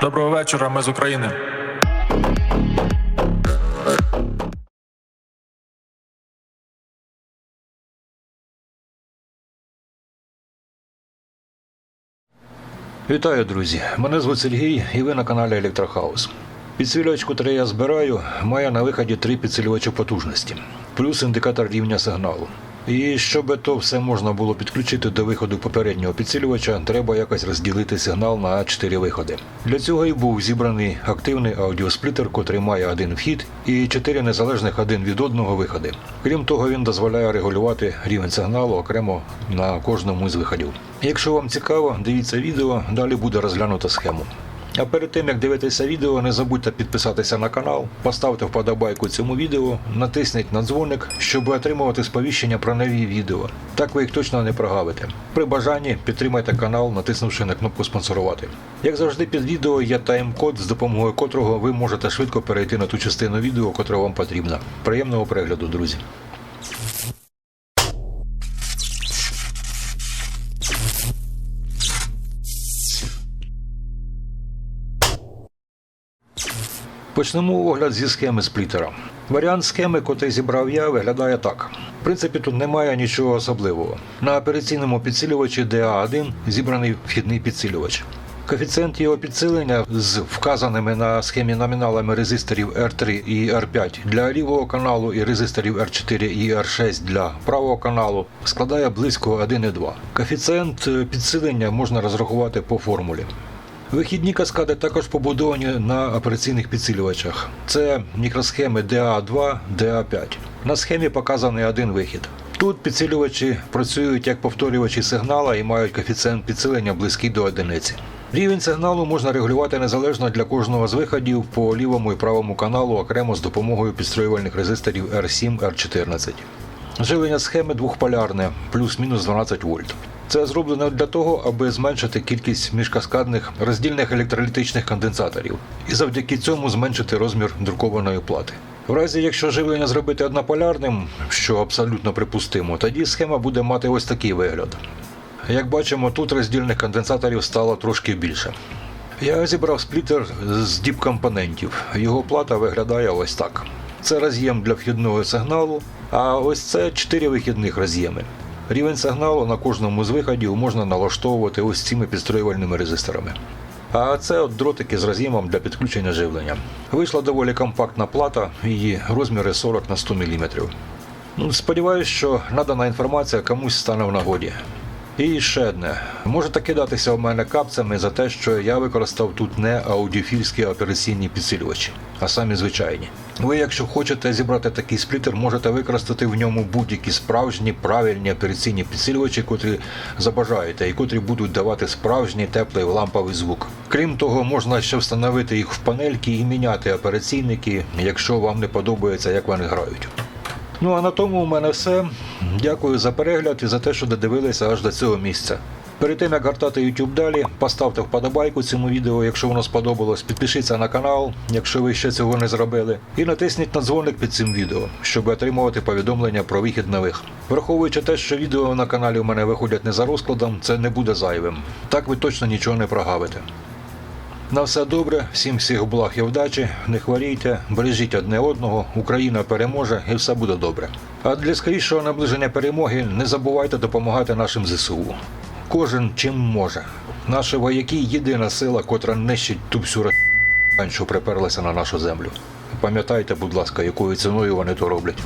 Доброго вечора, ми з України. Вітаю, друзі! Мене звуть Сергій і ви на каналі Електрохаус. Підсилювач, котрий я збираю, має на виході три підсилювачі потужності, плюс індикатор рівня сигналу. І щоб то все можна було підключити до виходу попереднього підсилювача, треба якось розділити сигнал на 4 виходи. Для цього і був зібраний активний аудіосплітер, котрий має один вхід і 4 незалежних один від одного виходи. Крім того, він дозволяє регулювати рівень сигналу окремо на кожному з виходів. Якщо вам цікаво, дивіться відео, далі буде розглянута схему. А перед тим як дивитися відео, не забудьте підписатися на канал, поставте вподобайку цьому відео, натисніть на дзвоник, щоб отримувати сповіщення про нові відео. Так ви їх точно не прогавите. При бажанні підтримайте канал, натиснувши на кнопку спонсорувати. Як завжди, під відео є тайм-код, з допомогою котрого ви можете швидко перейти на ту частину відео, котра вам потрібна. Приємного перегляду, друзі! Почнемо огляд зі схеми сплітера. Варіант схеми, котрий зібрав я, виглядає так. В принципі, тут немає нічого особливого. На операційному підсилювачі DA1 зібраний вхідний підсилювач. Коефіцієнт його підсилення з вказаними на схемі номіналами резисторів R3 і R5 для лівого каналу і резисторів R4 і R6 для правого каналу складає близько 1,2. Коефіцієнт е, підсилення можна розрахувати по формулі. Вихідні каскади також побудовані на операційних підсилювачах. Це мікросхеми DA2, DA5. На схемі показаний один вихід. Тут підсилювачі працюють як повторювачі сигнала і мають коефіцієнт підсилення близький до одиниці. Рівень сигналу можна регулювати незалежно для кожного з виходів по лівому і правому каналу окремо з допомогою підстроювальних резисторів R7, R14. Живлення схеми двохполярне, плюс-мінус 12 вольт. Це зроблено для того, аби зменшити кількість міжкаскадних роздільних електролітичних конденсаторів і завдяки цьому зменшити розмір друкованої плати. В разі, якщо живлення зробити однополярним, що абсолютно припустимо, тоді схема буде мати ось такий вигляд. Як бачимо, тут роздільних конденсаторів стало трошки більше. Я зібрав сплітер з діп компонентів. Його плата виглядає ось так. Це роз'єм для вхідного сигналу, а ось це 4 вихідних роз'єми. Рівень сигналу на кожному з виходів можна налаштовувати ось цими підстроювальними резисторами. А це от дротики з роз'ємом для підключення живлення. Вийшла доволі компактна плата, її розміри 40 на 100 мм. Сподіваюсь, що надана інформація комусь стане в нагоді. І ще одне. Можете кидатися в мене капцями за те, що я використав тут не аудіофільські операційні підсилювачі, а самі звичайні. Ви, якщо хочете зібрати такий сплітер, можете використати в ньому будь-які справжні правильні операційні підсилювачі, котрі забажаєте, і котрі будуть давати справжній теплий ламповий звук. Крім того, можна ще встановити їх в панельки і міняти операційники, якщо вам не подобається, як вони грають. Ну а на тому у мене все. Дякую за перегляд і за те, що додивилися аж до цього місця. Перед тим як гортати YouTube далі, поставте вподобайку цьому відео, якщо воно сподобалось, підпишіться на канал, якщо ви ще цього не зробили, і натисніть на дзвоник під цим відео, щоб отримувати повідомлення про вихід нових. Враховуючи те, що відео на каналі у мене виходять не за розкладом, це не буде зайвим. Так ви точно нічого не прогавите. На все добре, всім всіх благ і вдачі, не хворійте, бережіть одне одного, Україна переможе і все буде добре. А для скорішого наближення перемоги не забувайте допомагати нашим ЗСУ. Кожен чим може. Наші вояки єдина сила, котра нищить ту всю рань, що приперлася на нашу землю. Пам'ятайте, будь ласка, якою ціною вони то роблять.